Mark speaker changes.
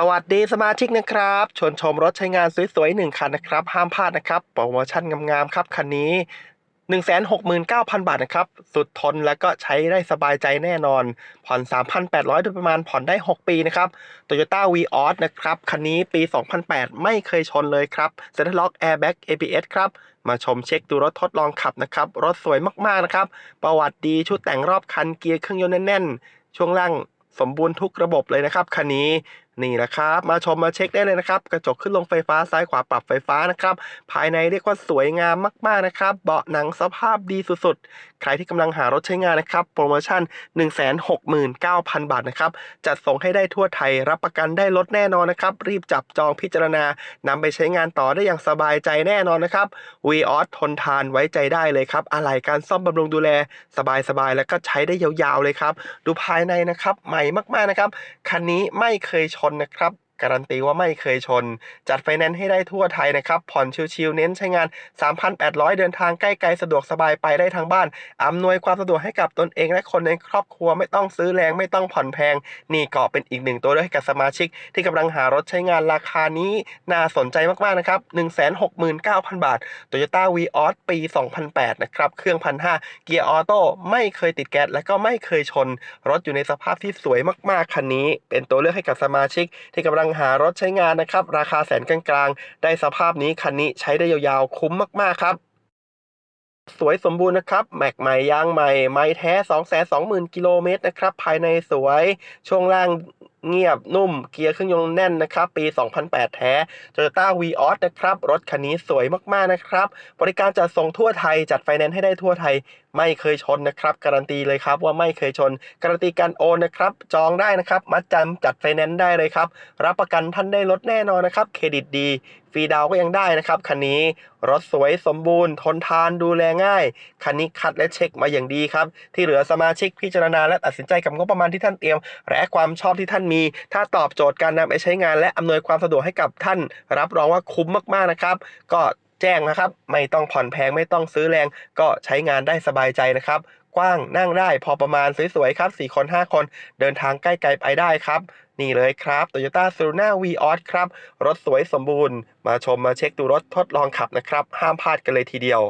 Speaker 1: สวัสดีสมาชิกนะครับชวนชมรถใช้งานสวยๆหนึ่งคันนะครับ ห้ามพลาดนะครับ โปรโมชั่นงามๆครับ คันนี้ 169,000 บาทนะครับ สุดทนแล้วก็ใช้ได้สบายใจแน่นอน ผ่อน 3,800 โดยประมาณผ่อนได้ 6 ปีนะครับ Toyota v ีออสนะครับ คันนี้ปี 2008 ไม่เคยชนเลยครับ Center Lock Airbag ABS ครับมาชมเช็คดูรถทดลองขับนะครับ รถสวยมากๆนะครับ ประวัติดีชุดแต่งรอบคันเกียร์เครื่องยนต์แน่นๆ ช่วงล่างสมบูรณ์ทุกระบบเลยนะครับคันนี้ นี่นะครับ มาชมมาเช็คได้เลยนะครับ กระจกขึ้นลงไฟฟ้าซ้ายขวาปรับไฟฟ้านะครับ ภายในเรียกว่าสวยงามมากๆนะครับ เบาะหนังสภาพดีสุดๆ ใครที่กำลังหารถใช้งานนะครับ โปรโมชั่น 169,000 บาทนะครับ จัดส่งให้ได้ทั่วไทยรับประกันได้ลดแน่นอนนะครับ รีบจับจองพิจารณานำไปใช้งานต่อได้อย่างสบายใจแน่นอนนะครับ v ีออสทนทานไว้ใจได้เลยครับอะไหล่การซ่อมบำรุงดูแลสบายๆแล้วก็ใช้ได้ยาวๆเลยครับ ดูภายในนะครับใหม่มากๆนะครับคันนี้ไม่เคยชนนะครับ การันตีว่าไม่เคยชน จัดไฟแนนซ์ให้ได้ทั่วไทยนะครับ ผ่อนชิวๆ เน้นใช้งาน 3,800 เดินทางใกล้ไกลสะดวกสบายไปได้ทั้งบ้าน อำนวยความสะดวกให้กับตนเองและคนในครอบครัวไม่ต้องซื้อแรงไม่ต้องผ่อนแพง นี่ก็เป็นอีกหนึ่งตัวเลือกให้กับสมาชิก ที่กำลังหารถใช้งานราคานี้น่าสนใจมากๆนะครับ 169,000 บาท Toyota v ีออสปี 2008 นะครับ เครื่องพันห้าเกียร์ออโต้ไม่เคยติดแก๊สและก็ไม่เคยชน รถอยู่ในสภาพที่สวยมากๆคันนี้ เป็นตัวเลือกให้กับสมาชิก ที่กำลังหารถใช้งานนะครับ ราคาแสนกลางๆ ได้สภาพนี้คันนี้ใช้ได้ยาวๆ คุ้มมากๆครับ สวยสมบูรณ์นะครับ แม็กใหม่ยางใหม่ ไม้แท้ 220,000 กิโลเมตรนะครับ ภายในสวย ช่วงล่างเงียบนุ่มเกียร์เครื่องยนต์แน่นนะครับ ปี 2008 แท้ Toyota v ีออสนะครับ รถคันนี้สวยมาก ๆ นะครับ บริการจัดส่งทั่วไทยจัดไฟแนนซ์ให้ได้ทั่วไทย ไม่เคยชนนะครับ การันตีเลยครับว่าไม่เคยชน การันตีการโอนนะครับ จองได้นะครับ มัดจำจัดไฟแนนซ์ได้เลยครับ รับประกันท่านได้รถแน่นอนนะครับ เครดิตดีฟรีดาวก็ยังได้นะครับคันนี้รถสวยสมบูรณ์ ทนทานดูแลง่าย คันนี้คัดและเช็คมาอย่างดีครับที่เหลือสมาชิกพิจารณาและตัดสินใจกับงบประมาณที่ท่านเตรียม และความชอบที่ท่านมี ถ้าตอบโจทย์การนำไปใช้งาน และอำนวยความสะดวกให้กับท่าน รับรองว่าคุ้มมากๆนะครับ ก็แจ้งนะครับ ไม่ต้องผ่อนแพงไม่ต้องซื้อแรง ก็ใช้งานได้สบายใจนะครับ กว้างนั่งได้พอประมาณสวยๆครับ4คน 5 คน เดินทางใกล้ไกลไปได้ครับนี่เลยครับ Toyota s u r u n a v ีออสครับ รถสวยสมบูรณ์ มาชมมาเช็คดูรถทดลองขับนะครับ ห้ามพลาดกันเลยทีเดียว